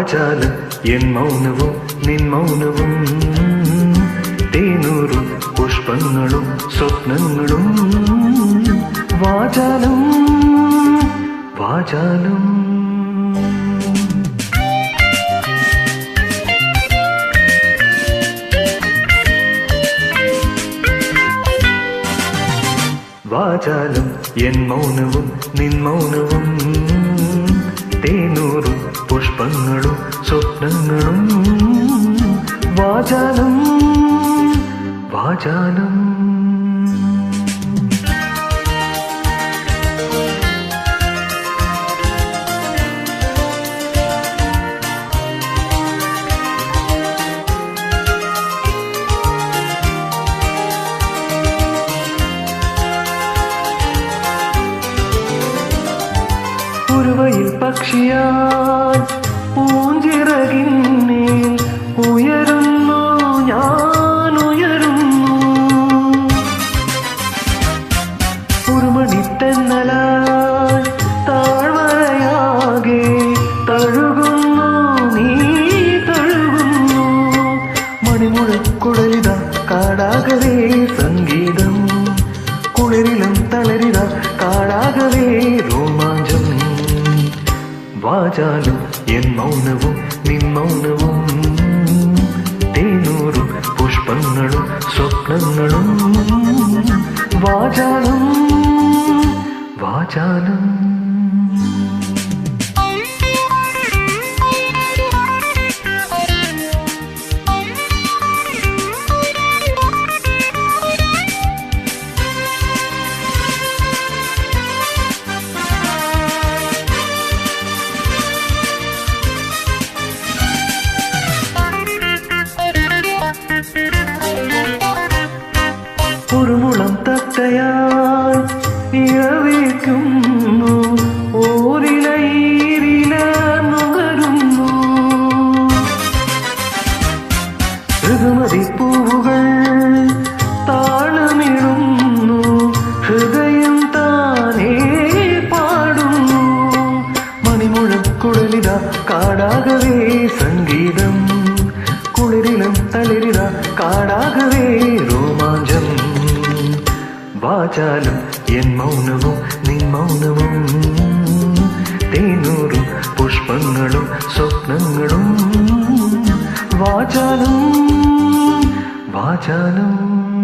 വാചാലം എൻ മൗനവും നിൻ മൗനവും തേനൂറും പുഷ്പങ്ങളും സ്വപ്നങ്ങളും. വാചാലം വാചാലം. വാചാലം എൻ മൗനവും നിൻ മൗനവും. തേനൂറും പുഷ്പങ്ങളും സ്വപ്നങ്ങളും വാചാലം വാചാലം. ഉരുവയിൽ പക്ഷിയാൽ പൂഞ്ചിറകിന്മേൽ ഉയരുന്നു ഞാൻ ഉയരുന്നു. ഉരുമണിത്തെന്നലാൽ താഴ്വരയാകെ തഴുകുന്നു നീ തഴുകുന്നു. മണിമുഴക്കുഴലിത കാടാകവേ സംഗീതം കുളിരിലും വാചാലും എൻ മൗനവും നിൻ മൗനവും. തേനൂറും പുഷ്പങ്ങളും സ്വപ്നങ്ങളും കാടാകവേ സംഗീതം. കുളിരിലും തളിരിത കാടാകവേ രോമാഞ്ചം. വാചാലും എൻ മൗനവും നിൻ മൗനവും. തേനൂറും പുഷ്പങ്ങളും സ്വപ്നങ്ങളും. വാചാലും വാചാലും.